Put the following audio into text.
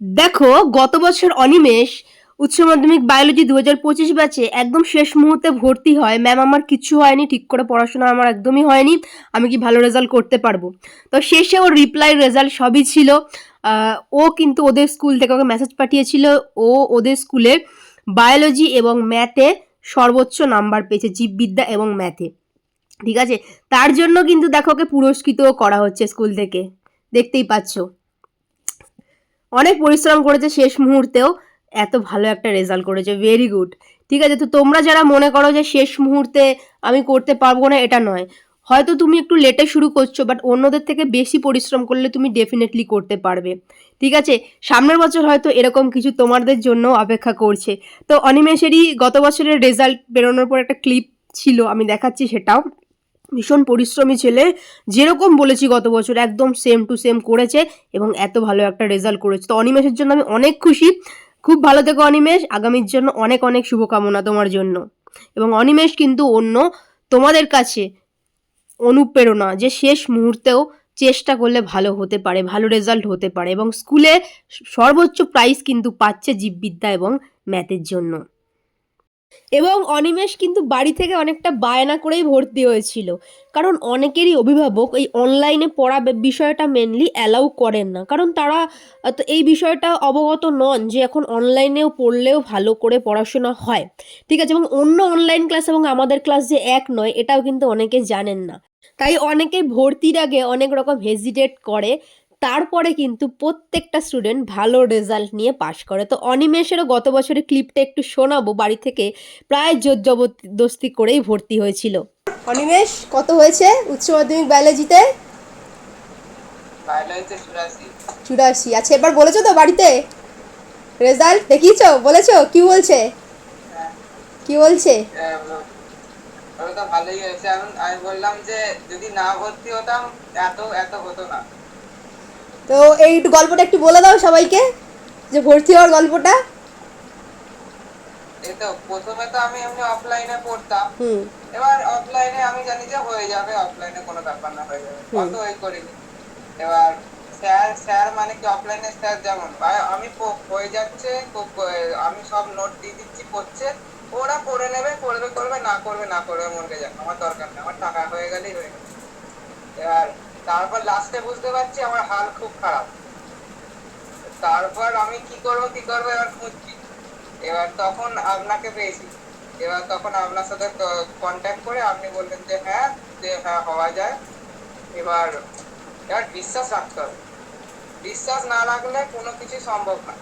দেখো, গত বছর অনিমেষ উচ্চ মাধ্যমিক বায়োলজি দু হাজার পঁচিশ ব্যাচে একদম শেষ মুহূর্তে ভর্তি হয়। ম্যাম আমার কিচ্ছু হয়নি, ঠিক করে পড়াশোনা আমার একদমই হয়নি। আমি কি ভালো রেজাল্ট করতে পারব? তো শেষে ওর রিপ্লাই রেজাল্ট সবই ছিল। ও কিন্তু ওদের স্কুল থেকে ওকে মেসেজ পাঠিয়েছিল। ও ওদের স্কুলে বায়োলজি এবং ম্যাথে সর্বোচ্চ নাম্বার পেয়েছে, জীববিদ্যা এবং ম্যাথে ঠিক আছে? তার জন্য কিন্তু দেখো ওকে পুরস্কৃতও করা হচ্ছে স্কুল থেকে। দেখতেই পাচ্ছো। অনেক পরিশ্রম করেছে শেষ মুহূর্তেও, এত ভালো একটা রেজাল্ট করেছে ভেরি গুড ঠিক আছে, তো তোমরা যারা মনে করো যে শেষ মুহূর্তে আমি করতে পারব না, এটা নয়। হয়তো তুমি একটু লেটে শুরু করছ বাট অন্যদের থেকে বেশি পরিশ্রম করলে তুমি ডেফিনেটলি করতে পারবে। ঠিক আছে, সামনের বছর হয়তো এরকম কিছু তোমাদের জন্য অপেক্ষা করছে। তো অনিমেষেরই গত বছরের রেজাল্ট বেরোনোর পর একটা ক্লিপ ছিল, আমি দেখাচ্ছি সেটাও। ভীষণ পরিশ্রমী ছেলে, যেরকম বলেছি গত বছর একদম সেম টু সেম করেছে এবং এত ভালো একটা রেজাল্ট করেছে। তো অনিমেষের জন্য আমি অনেক খুশি। খুব ভালো থেকো অনিমেষ, আগামীর জন্য অনেক অনেক শুভকামনা তোমার জন্য। এবং অনিমেষ কিন্তু অন্য তোমাদের কাছে অনুপ্রেরণা যে শেষ মুহূর্তেও চেষ্টা করলে ভালো হতে পারে, ভালো রেজাল্ট হতে পারে এবং স্কুলে সর্বোচ্চ প্রাইজ কিন্তু পাচ্ছে জীববিদ্যা এবং ম্যাথের জন্য। এবং অনিমেষ কিন্তু বাড়ি থেকে অনেকটা বায়না করেই ভর্তি হয়েছিল। কারণ অনেকেরই অভিভাবক এই অনলাইনে পড়া বিষয়টা মেনলি অ্যালাউ করেন না। কারণ তারা তো এই বিষয়টা অবগত নন যে এখন অনলাইনেও পড়লেও ভালো করে পড়াশোনা হয়। ঠিক আছে, এবং অন্য অনলাইন ক্লাস এবং আমাদের ক্লাস যে এক নয়, এটাও কিন্তু অনেকে জানেন না। তাই অনেকে ভর্তির আগে অনেক রকম হেজিটেট করে তারপরে কিন্তু প্রত্যেকটা স্টুডেন্ট ভালো রেজাল্ট নিয়ে পাশ করে। তো অনিমেষেরও গত বছরের ক্লিপটা একটু শোনাবো। বাড়ি থেকে প্রায় জোর জবরদস্তি করেই ভর্তি হয়েছিল। অনিমেষ কত হয়েছে উচ্চ মাধ্যমিক বায়োলজিতে চুরাশি। চুরাশি। আচ্ছা এবার বলেছ তো বাড়িতে? রেজাল্ট দেখিয়েছো? বলেছ? কি বলছে? কি বলছে? ভালোই হয়েছে। আমি বললাম যে যদি না ভর্তি হতাম এত এত হতো না। তো এই গল্পটা একটু বলে দাও সবাইকে যে ভর্তি হওয়ার গল্পটা। তো প্রথমে তো আমি এমনি অফলাইনে পড়তাম। হুম। এবার অফলাইনে আমি জানি যে হয়ে যাবে অফলাইনে কোনো ব্যাপার না হয়ে যাবে। ওই করিনি। এবার স্যার স্যার মানে কি অফলাইনে স্যার যেমন ভাই আমি হয়ে যাচ্ছে আমি সব নোট দিয়ে দিচ্ছি পড়ছে। ওরা পড়ে নেবে করবে করবে না করবে না করবে মনকে যাক আমার দরকার নেই আমার টাকা হয়ে গেলেই হয়ে গেল। এবার তারপর লাস্টে বুঝতে পারছি আমার হাল খুব খারাপ। তারপর আমি কি করব কি করব, এবার খুঁজছি। এবার তখন আপনাকে পেয়েছি। এবার তখন আপনার সাথে কন্ট্যাক্ট করে আপনি বললেন যে হ্যাঁ যে হ্যাঁ হওয়া যায়। এবার এবার বিশ্বাস রাখতে হবে। বিশ্বাস না রাখলে কোনো কিছু সম্ভব না